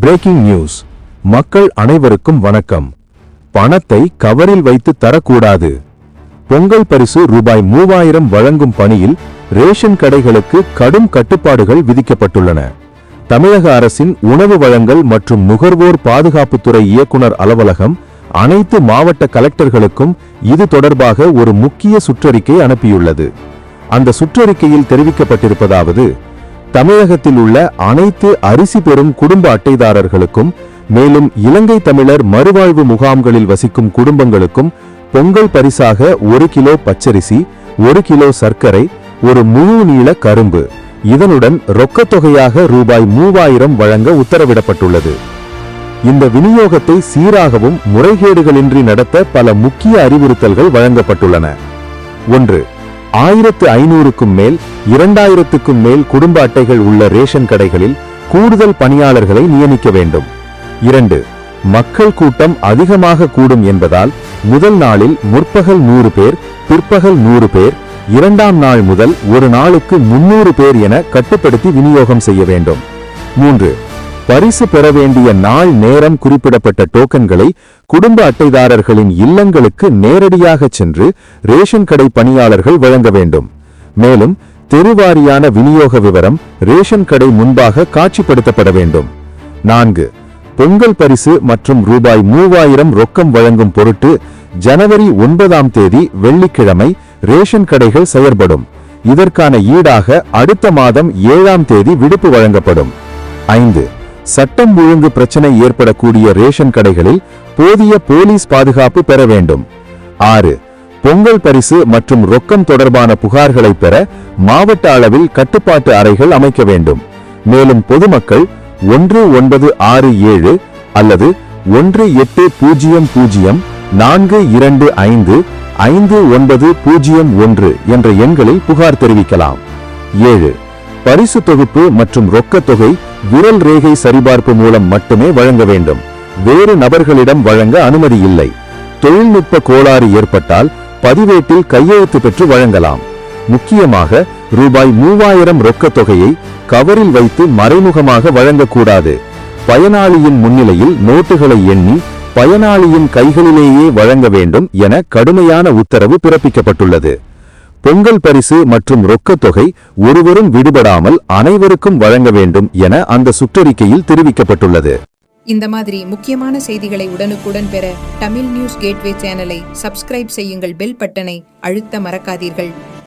Breaking news மக்கள் அனைவருக்கும் வணக்கம். பணத்தை கவரில் வைத்து தரக்கூடாது. பொங்கல் பரிசு ரூபாய் மூவாயிரம் வழங்கும் பணியில் ரேஷன் கடைகளுக்கு கடும் கட்டுப்பாடுகள் விதிக்கப்பட்டுள்ளன. தமிழக அரசின் உணவு வழங்கல் மற்றும் நுகர்வோர் பாதுகாப்புத்துறை இயக்குனர் அலுவலகம் அனைத்து மாவட்ட கலெக்டர்களுக்கும் இது தொடர்பாக ஒரு முக்கிய சுற்றறிக்கை அனுப்பியுள்ளது. அந்த சுற்றறிக்கையில் தெரிவிக்கப்பட்டிருப்பதாவது தமிழகத்தில் உள்ள அனைத்து அரிசி பெறும் குடும்ப அட்டைதாரர்களுக்கும் மேலும் இலங்கை தமிழர் மறுவாழ்வு முகாம்களில் வசிக்கும் குடும்பங்களுக்கும் பொங்கல் பரிசாக ஒரு கிலோ பச்சரிசி ஒரு கிலோ சர்க்கரை ஒரு முழு நீள கரும்பு. இதனுடன் ரொக்கத் தொகையாக ரூபாய் மூவாயிரம் வழங்க உத்தரவிடப்பட்டுள்ளது. இந்த விநியோகத்தை சீராகவும் முறைகேடுகளின்றி நடத்த பல முக்கிய அறிவுறுத்தல்கள் வழங்கப்பட்டுள்ளன. ஒன்று ஆயிரத்து ஐநூறுக்கும் மேல் இரண்டாயிரத்துக்கும் மேல் குடும்ப அட்டைகள் உள்ள ரேஷன் கடைகளில் கூடுதல் பணியாளர்களை நியமிக்க வேண்டும். இரண்டு மக்கள் கூட்டம் அதிகமாக கூடும் என்பதால் முதல் நாளில் முற்பகல் நூறு பேர் பிற்பகல் நூறு பேர் இரண்டாம் நாள் முதல் ஒரு நாளுக்கு முன்னூறு பேர் என கட்டுப்படுத்தி விநியோகம் செய்ய வேண்டும். மூன்று பரிசு பெற வேண்டிய நாள் நேரம் குறிப்பிடப்பட்ட டோக்கன்களை குடும்ப அட்டைதாரர்களின் இல்லங்களுக்கு நேரடியாக சென்று ரேஷன் கடை பணியாளர்கள் வழங்க வேண்டும். மேலும் தெருவாரியான விநியோக விவரம் ரேஷன் கடை முன்பாக காட்சிப்படுத்தப்பட வேண்டும். நான்கு பொங்கல் பரிசு மற்றும் ரூபாய் மூவாயிரம் ரொக்கம் வழங்கும் பொருட்டு ஜனவரி ஒன்பதாம் தேதி வெள்ளிக்கிழமை ரேஷன் கடைகள் செயற்படும். இதற்கான ஈடாக அடுத்த மாதம் ஏழாம் தேதி விடுப்பு வழங்கப்படும். ஐந்து சட்டம் ஒழுங்கு பிரச்சனை ஏற்படக்கூடிய ரேஷன் கடைகளில் போதிய போலீஸ் பாதுகாப்பு பெற வேண்டும். ஆறு பொங்கல் பரிசு மற்றும் ரொக்கம் தொடர்பான புகார்களை பெற மாவட்ட அளவில் கட்டுப்பாட்டு அறைகள் அமைக்க வேண்டும். மேலும் பொதுமக்கள் ஒன்று ஒன்பது ஆறு ஏழு அல்லது ஒன்று எட்டு பூஜ்ஜியம் பூஜ்ஜியம் நான்கு இரண்டு ஐந்து ஐந்து ஒன்பது பூஜ்ஜியம் ஒன்று என்ற எண்களில் புகார் தெரிவிக்கலாம். ஏழு பரிசு தொகுப்பு மற்றும் ரொக்க தொகை விரல் ரேகை சரிபார்ப்பு மூலம் மட்டுமே வழங்க வேண்டும். வேறு நபர்களிடம் வழங்க அனுமதி இல்லை. தொழில்நுட்ப கோளாறு ஏற்பட்டால் பதிவேட்டில் கையெழுத்து பெற்று வழங்கலாம். முக்கியமாக ரூபாய் மூவாயிரம் ரொக்கத் தொகையை கவரில் வைத்து மறைமுகமாக வழங்கக்கூடாது. பயனாளியின் முன்னிலையில் நோட்டுகளை எண்ணி பயனாளியின் கைகளிலேயே வழங்க வேண்டும் என கடுமையான உத்தரவு பிறப்பிக்கப்பட்டுள்ளது. பொங்கல் பரிசு மற்றும் ரொக்கத் தொகை ஒருவரும் விடுபடாமல் அனைவருக்கும் வழங்க வேண்டும் என அந்த சுற்றறிக்கையில் தெரிவிக்கப்பட்டுள்ளது. இந்த மாதிரி முக்கியமான செய்திகளை உடனுக்குடன் பெற தமிழ் நியூஸ் கேட்வே சேனலை சப்ஸ்கிரைப் செய்யுங்கள் பெல் பட்டனை அழுத்த மறக்காதீர்கள்.